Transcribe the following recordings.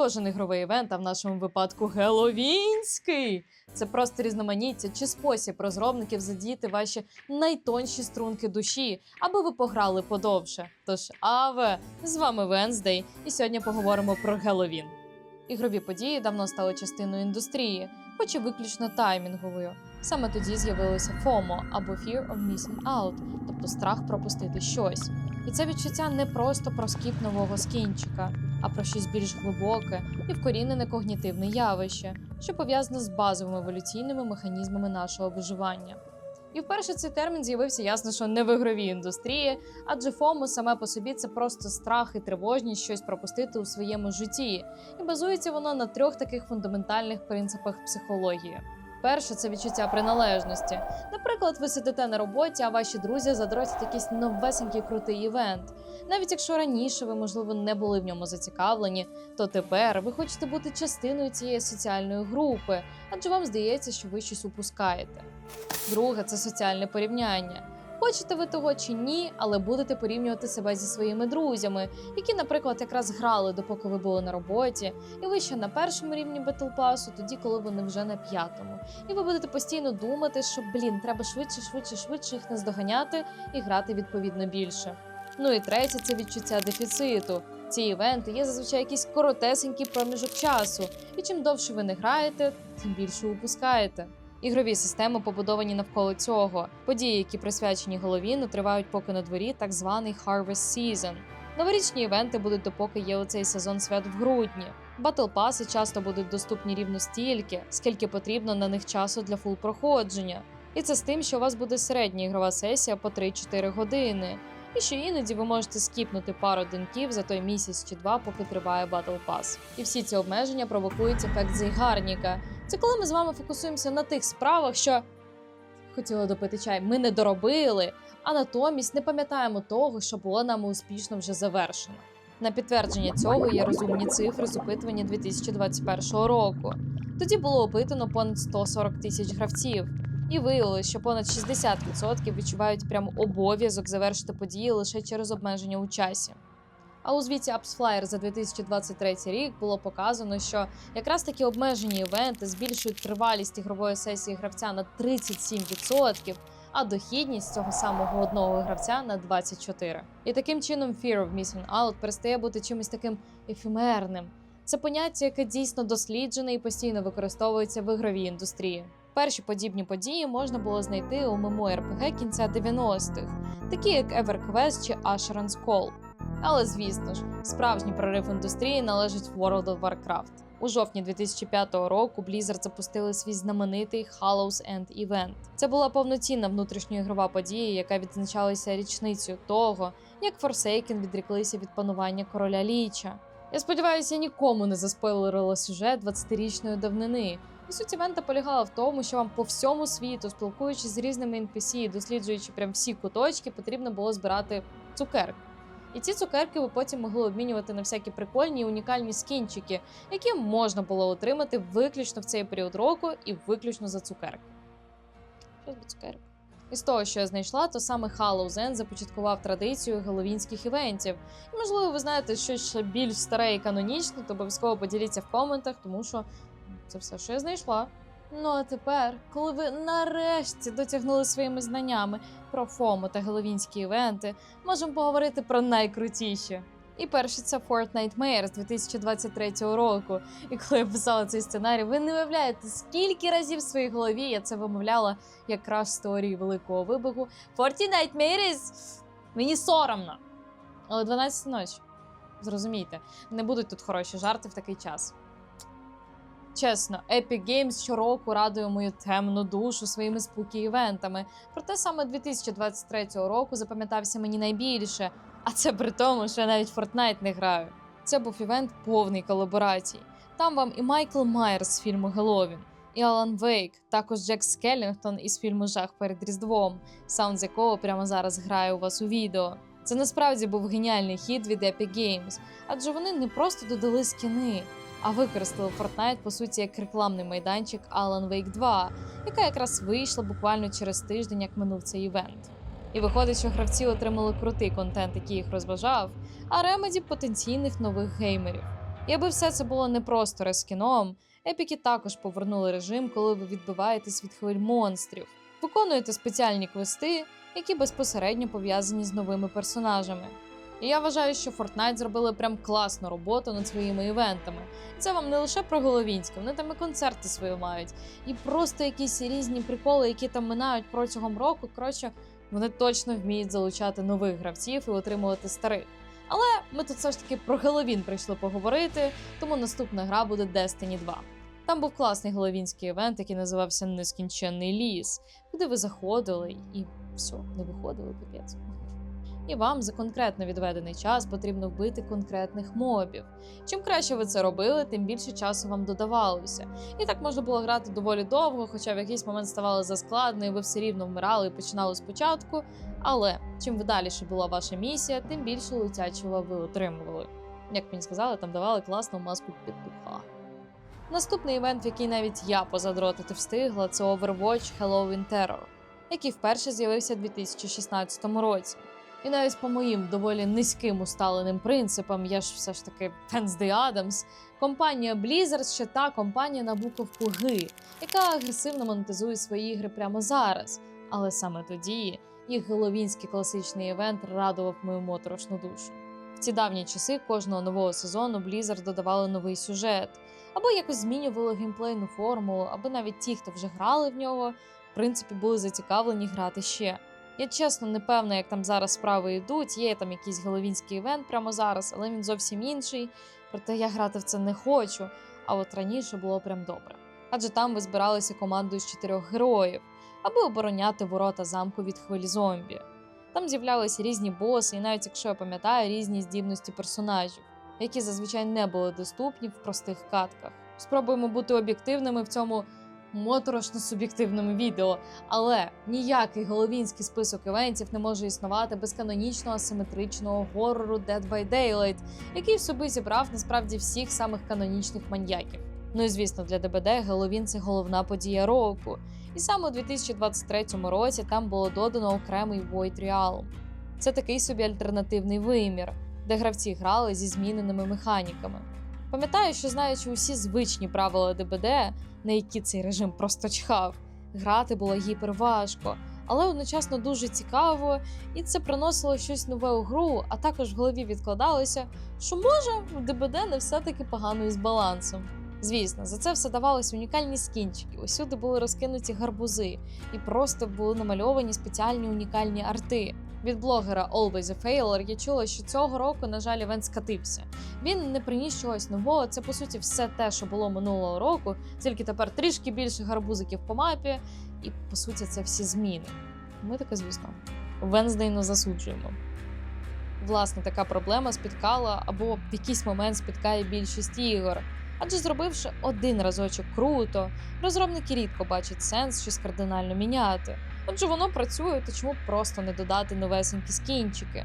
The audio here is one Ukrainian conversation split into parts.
Кожен ігровий івент, а в нашому випадку геловінський. Це просто різноманіття чи спосіб розробників задіяти ваші найтонші струнки душі, аби ви пограли подовше. Тож, аве, з вами Венздей, і сьогодні поговоримо про Геловін. Ігрові події давно стали частиною індустрії, хоч і виключно таймінговою. Саме тоді з'явилося FOMO або Fear of Missing Out, тобто страх пропустити щось. І це відчуття не просто про скіп нового скінчика, а про щось більш глибоке і вкорінене когнітивне явище, що пов'язане з базовими еволюційними механізмами нашого виживання. І вперше цей термін з'явився ясно, що не в ігровій індустрії, адже FOMO саме по собі це просто страх і тривожність щось пропустити у своєму житті, і базується воно на трьох таких фундаментальних принципах психології. Перше це відчуття приналежності. Наприклад, ви сидите на роботі, а ваші друзі задротять якийсь новесенький крутий івент. Навіть якщо раніше ви, можливо, не були в ньому зацікавлені, то тепер ви хочете бути частиною цієї соціальної групи, адже вам здається, що ви щось упускаєте. Друге це соціальне порівняння. Хочете ви того чи ні, але будете порівнювати себе зі своїми друзями, які, наприклад, якраз грали, допоки ви були на роботі, і ви ще на першому рівні Pass, тоді, коли вони вже на п'ятому. І ви будете постійно думати, що блін, треба швидше, швидше, швидше їх наздоганяти і грати відповідно більше. Ну і третє це відчуття дефіциту. Ці івенти є зазвичай якийсь коротесенький проміжок часу, і чим довше ви не граєте, тим більше упускаєте. Ігрові системи побудовані навколо цього. Події, які присвячені Головіну, тривають поки на дворі так званий Harvest Season. Новорічні івенти будуть допоки є у цей сезон свят в грудні. Батл паси часто будуть доступні рівно стільки, скільки потрібно на них часу для фул проходження. І це з тим, що у вас буде середня ігрова сесія по 3-4 години. І що іноді ви можете скіпнути пару деньків за той місяць чи два, поки триває Battle Pass. І всі ці обмеження провокують ефект зайгарніка. Це коли ми з вами фокусуємося на тих справах, що хотіла допити чай, ми не доробили, а натомість не пам'ятаємо того, що було нами успішно вже завершено. На підтвердження цього є розумні цифри з опитування 2021 року. Тоді було опитано понад 140 тисяч гравців, і виявилось, що понад 60% відчувають прям обов'язок завершити події лише через обмеження у часі. А у звіті AppsFlyer за 2023 рік було показано, що якраз такі обмежені івенти збільшують тривалість ігрової сесії гравця на 37%, а дохідність цього самого одного гравця на 24%. І таким чином Fear of Missing Out перестає бути чимось таким ефемерним. Це поняття, яке дійсно досліджене і постійно використовується в ігровій індустрії. Перші подібні події можна було знайти у РПГ кінця 90-х, такі як EverQuest чи Asheron's Call. Але звісно ж, справжній прорив індустрії належить World of Warcraft. У жовтні 2005 року Blizzard запустили свій знаменитий Hallows End Event. Це була повноцінна внутрішньоігрова подія, яка відзначалася річницею того, як Forsaken відріклися від панування короля Ліча. Я сподіваюся, нікому не заспойлерила сюжет 20-річної давнини. І суть івента полягала в тому, що вам по всьому світу, спілкуючись з різними NPC, і досліджуючи прям всі куточки, потрібно було збирати цукерки. І ці цукерки ви потім могли обмінювати на всякі прикольні і унікальні скінчики, які можна було отримати виключно в цей період року і виключно за цукерки. Що за цукерки? Із того, що я знайшла, то саме End започаткував традицію головінських івентів. І, можливо, ви знаєте щось ще більш старе і канонічне, то обов'язково поділіться в коментах, тому що це все, що я знайшла. Ну а тепер, коли ви нарешті дотягнули своїми знаннями про ФОМО та головінські івенти, можемо поговорити про найкрутіші. І перший це Fortnite з 2023 року. І коли я писала цей сценарій, ви не уявляєте, скільки разів в своїй голові я це вимовляла якраз з теорії великого вибуху. Fortnite Mayor! Мені соромно. Але 12 ночі. Зрозумійте, не будуть тут хороші жарти в такий час. Чесно, Epic Games щороку радує мою темну душу своїми спукі івентами. Проте саме 2023 року запам'ятався мені найбільше, а це при тому, що я навіть Fortnite не граю. Це був івент повний колаборацій. Там вам і Майкл Майерс з фільму Геловін, і Алан Вейк, також Джек Скеллінгтон із фільму Жах перед Різдвом, саунд з якого прямо зараз грає у вас у відео. Це насправді був геніальний хід від Epic Games, адже вони не просто додали скіни, а використали Fortnite, по суті, як рекламний майданчик Alan Wake 2, яка якраз вийшла буквально через тиждень, як минув цей івент. І виходить, що гравці отримали крутий контент, який їх розважав, а Remedy – потенційних нових геймерів. І аби все це було не просто рескіном, епіки також повернули режим, коли ви відбиваєтесь від хвиль монстрів, виконуєте спеціальні квести, які безпосередньо пов'язані з новими персонажами. І я вважаю, що Fortnite зробили прям класну роботу над своїми івентами. Це вам не лише про Головінське, вони там і концерти свої мають, і просто якісь різні приколи, які там минають протягом року. Коротше, вони точно вміють залучати нових гравців і отримувати старих. Але ми тут все ж таки про Геловін прийшли поговорити, тому наступна гра буде Destiny 2. Там був класний головінський івент, який називався Нескінченний ліс, куди ви заходили і все, не виходили капець. І вам за конкретно відведений час потрібно вбити конкретних мобів. Чим краще ви це робили, тим більше часу вам додавалося. І так можна було грати доволі довго, хоча в якийсь момент ставало заскладно, і ви все рівно вмирали і починали спочатку. Але чим видаліше була ваша місія, тим більше летячого ви отримували. Як мені сказали, там давали класну маску петуха. Наступний івент, в який навіть я позадротити встигла, це Overwatch Halloween Terror, який вперше з'явився у 2016 році. І навіть по моїм доволі низьким усталеним принципам, я ж все ж таки Wednesday Adams, компанія Blizzard ще та компанія на буковку Г, яка агресивно монетизує свої ігри прямо зараз. Але саме тоді їх головінський класичний івент радував мою моторошну душу. В ці давні часи кожного нового сезону Blizzard додавали новий сюжет, або якось змінювали геймплейну формулу, або навіть ті, хто вже грали в нього, в принципі, були зацікавлені грати ще. Я чесно не певна, як там зараз справи йдуть. Є там якийсь головінський івент прямо зараз, але він зовсім інший. Проте я грати в це не хочу. А от раніше було прям добре. Адже там ви збиралися командою з чотирьох героїв, аби обороняти ворота замку від хвилі зомбі. Там з'являлися різні боси, і навіть якщо я пам'ятаю, різні здібності персонажів, які зазвичай не були доступні в простих катках. Спробуємо бути об'єктивними в цьому моторошно суб'єктивному відео, але ніякий головінський список івентів не може існувати без канонічного асиметричного горору Dead by Daylight, який в собі зібрав насправді всіх самих канонічних маньяків. Ну і звісно, для ДБД Геловін це головна подія року. І саме у 2023 році там було додано окремий Void Realm. Це такий собі альтернативний вимір, де гравці грали зі зміненими механіками. Пам'ятаю, що знаючи усі звичні правила ДБД, на які цей режим просто чхав, грати було гіперважко, але одночасно дуже цікаво, і це приносило щось нове у гру, а також в голові відкладалося, що може в ДБД не все-таки погано із балансом. Звісно, за це все давалися унікальні скінчики. Усюди були розкинуті гарбузи, і просто були намальовані спеціальні унікальні арти. Від блогера Always a Failure я чула, що цього року, на жаль, івент скатився. Він не приніс чогось нового. Це по суті все те, що було минулого року, тільки тепер трішки більше гарбузиків по мапі, і по суті це всі зміни. Ми таке, звісно, Венздейно засуджуємо. Власне, така проблема спіткала або в якийсь момент спіткає більшість ігор. Адже зробивши один разочок круто, розробники рідко бачать сенс щось кардинально міняти. Отже, воно працює, то чому просто не додати новесенькі скінчики?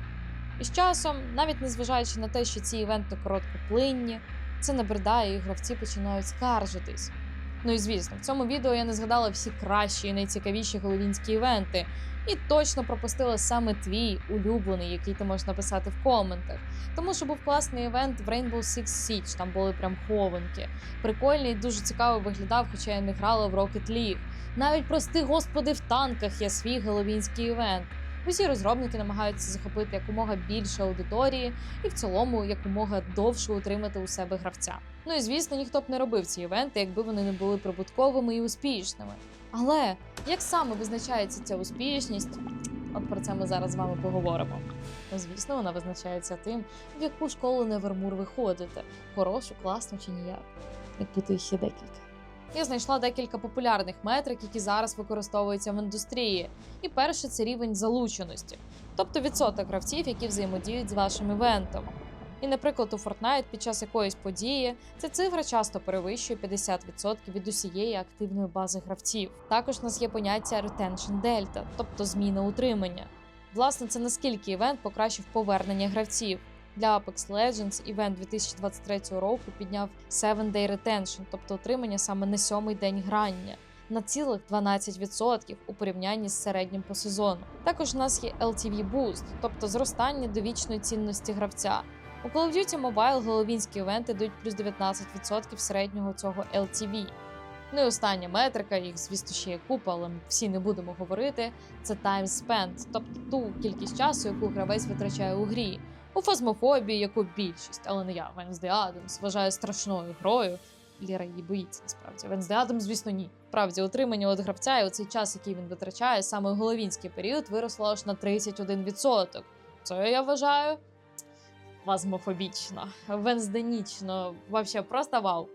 І з часом, навіть незважаючи на те, що ці івенти короткоплинні, це набридає і гравці починають скаржитись. Ну і звісно, в цьому відео я не згадала всі кращі і найцікавіші головінські івенти, і точно пропустила саме твій улюблений, який ти можеш написати в коментах. Тому що був класний івент в Rainbow Six Siege, там були прям хованки. Прикольний, дуже цікаво виглядав, хоча я не грала в Rocket League. Навіть прости господи в танках є свій головінський івент. Усі розробники намагаються захопити якомога більше аудиторії і в цілому якомога довше утримати у себе гравця. Ну і звісно, ніхто б не робив ці івенти, якби вони не були прибутковими і успішними. Але як саме визначається ця успішність? От про це ми зараз з вами поговоримо. Ну, звісно, вона визначається тим, в яку школу Невермур ви ходите. Хорошу, класну чи ніяк. Як бути їх є декілька. Я знайшла декілька популярних метрик, які зараз використовуються в індустрії. І перше це рівень залученості, тобто відсоток гравців, які взаємодіють з вашим івентом. І, наприклад, у Fortnite під час якоїсь події ця цифра часто перевищує 50% від усієї активної бази гравців. Також у нас є поняття retention delta, тобто зміна утримання. Власне, це наскільки івент покращив повернення гравців. Для Apex Legends івент 2023 року підняв 7-day retention, тобто отримання саме на сьомий день грання. На цілих 12% у порівнянні з середнім по сезону. Також у нас є LTV Boost, тобто зростання довічної цінності гравця. У Call of Duty Mobile головінські івенти дають плюс 19% середнього цього LTV. Ну і остання метрика, їх, звісно, ще є купа, але ми всі не будемо говорити. Це time spent, тобто ту кількість часу, яку гравець витрачає у грі. У фазмофобії, яку більшість, але не я, Венсде Адамс, вважаю страшною грою. Ліра її боїться насправді. Венсде Адамс, звісно, ні. Правді, утримання від гравця і оцей час, який він витрачає, саме головінський період виросло аж на 31%. Це я вважаю фазмофобічно, вензденічно, вообще просто вау.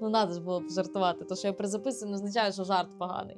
Ну, надо ж було пожартувати, то що я при записі не означає, що жарт поганий.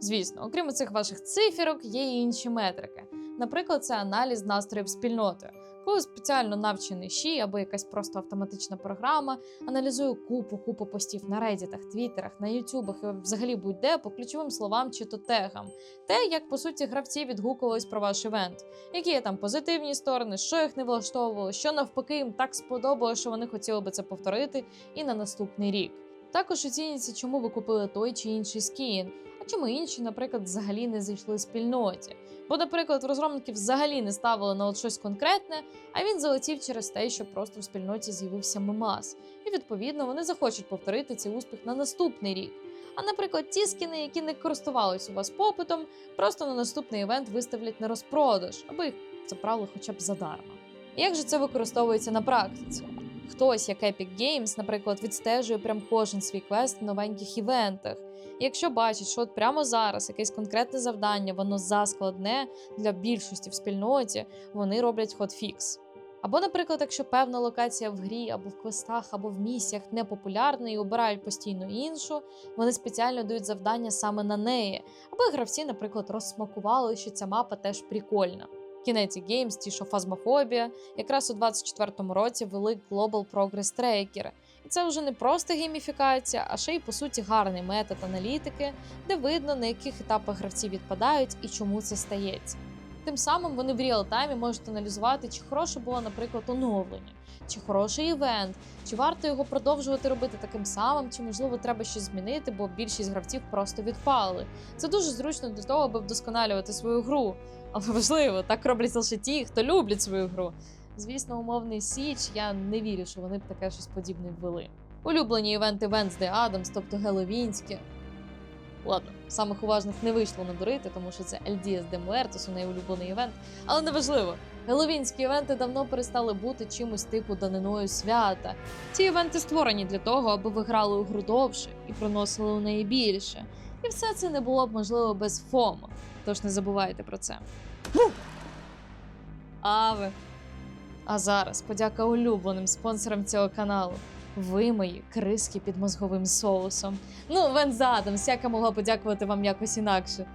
Звісно, окрім цих ваших циферок, є і інші метрики. Наприклад, це аналіз настроїв спільноти. Коли спеціально навчений ШІ або якась просто автоматична програма аналізує купу купу постів на реддітах, твіттерах, на ютубах і взагалі будь-де по ключовим словам чи то тегам. Те, як по суті гравці відгукувались про ваш івент, які є там позитивні сторони, що їх не влаштовувало, що навпаки їм так сподобалося, що вони хотіли би це повторити і на наступний рік. Також оцінюється, чому ви купили той чи інший скін, чому інші, наприклад, взагалі не зайшли спільноті. Бо, наприклад, розробники взагалі не ставили на от щось конкретне, а він залетів через те, що просто в спільноті з'явився мемас. І відповідно вони захочуть повторити цей успіх на наступний рік. А наприклад, ті скіни, які не користувались у вас попитом, просто на наступний івент виставлять на розпродаж, або їх забрали хоча б задарма. Як же це використовується на практиці? Хтось, як Epic Games, наприклад, відстежує прям кожен свій квест в новеньких івентах. І якщо бачить, що от прямо зараз якесь конкретне завдання, воно заскладне для більшості в спільноті, вони роблять хотфікс. Або, наприклад, якщо певна локація в грі або в квестах, або в місіях непопулярна і обирають постійно іншу, вони спеціально дають завдання саме на неї, аби гравці, наприклад, розсмакували, що ця мапа теж прикольна. Kinetic Games, ті, що фазмофобія, якраз у 24-му році ввели Global Progress Tracker. І це вже не просто гейміфікація, а ще й по суті гарний метод аналітики, де видно, на яких етапах гравці відпадають і чому це стається. Тим самим вони в реал-таймі можуть аналізувати, чи хороше було, наприклад, оновлення, чи хороший івент, чи варто його продовжувати робити таким самим, чи можливо треба щось змінити, бо більшість гравців просто відпали. Це дуже зручно для того, аби вдосконалювати свою гру. Але важливо, так роблять лише ті, хто люблять свою гру. Звісно, умовний Січ, я не вірю, що вони б таке щось подібне ввели. Улюблені івенти Wednesday Адамс, тобто Геловінські. Ладно, самих уважних не вийшло надурити, тому що це El Dias de Muertos, у неї улюблений івент. Але неважливо, Геловінські івенти давно перестали бути чимось типу даниною свята. Ці івенти створені для того, аби ви грали у гру довше і приносили у неї більше. І все це не було б можливо без ФОМО. Тож не забувайте про це. Аве. А зараз подяка улюбленим спонсорам цього каналу. Ви мої криски під мозговим соусом. Ну, Венз Адамс, як могла подякувати вам якось інакше.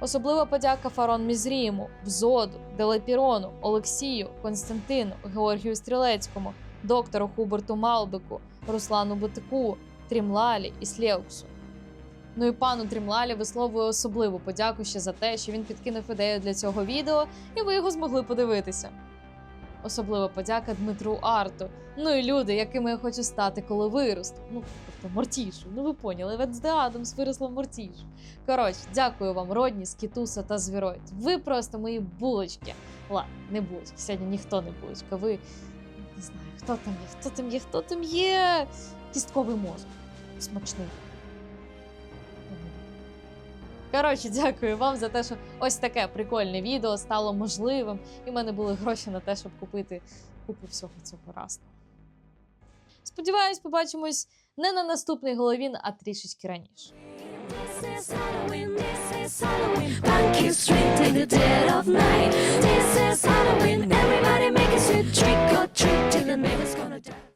Особлива подяка Фарон Мізріму, Взоду, Делепірону, Олексію, Константину, Георгію Стрілецькому, доктору Хуберту Малбику, Руслану Бутику, Трімлалі і Слєвксу. Ну і пану Трімлалі висловлюю особливу подяку ще за те, що він підкинув ідею для цього відео, і ви його змогли подивитися. Особлива подяка Дмитру Арту. Ну і люди, якими я хочу стати, коли виросту. Ну, тобто Мортішу. Ну ви поняли, Венсде Адамс виросла в Мортішу. Коротше, дякую вам, родні, Скітуса та Звіроїд. Ви просто мої булочки. Ладно, не булочки, сьогодні ніхто не булочка. Ви не знаю, хто там є, хто там є, хто там є. Кістковий мозок. Смачний. Коротше, дякую вам за те, що ось таке прикольне відео стало можливим, і в мене були гроші на те, щоб купити купу всього цього разу. Сподіваюсь, побачимось не на наступний Головін, а трішечки раніше. This is Halloween, this is Halloween. Pumpkin street in the dead of night. This is Halloween, everybody make a sweet trick or treat till the neighbor's gonna die.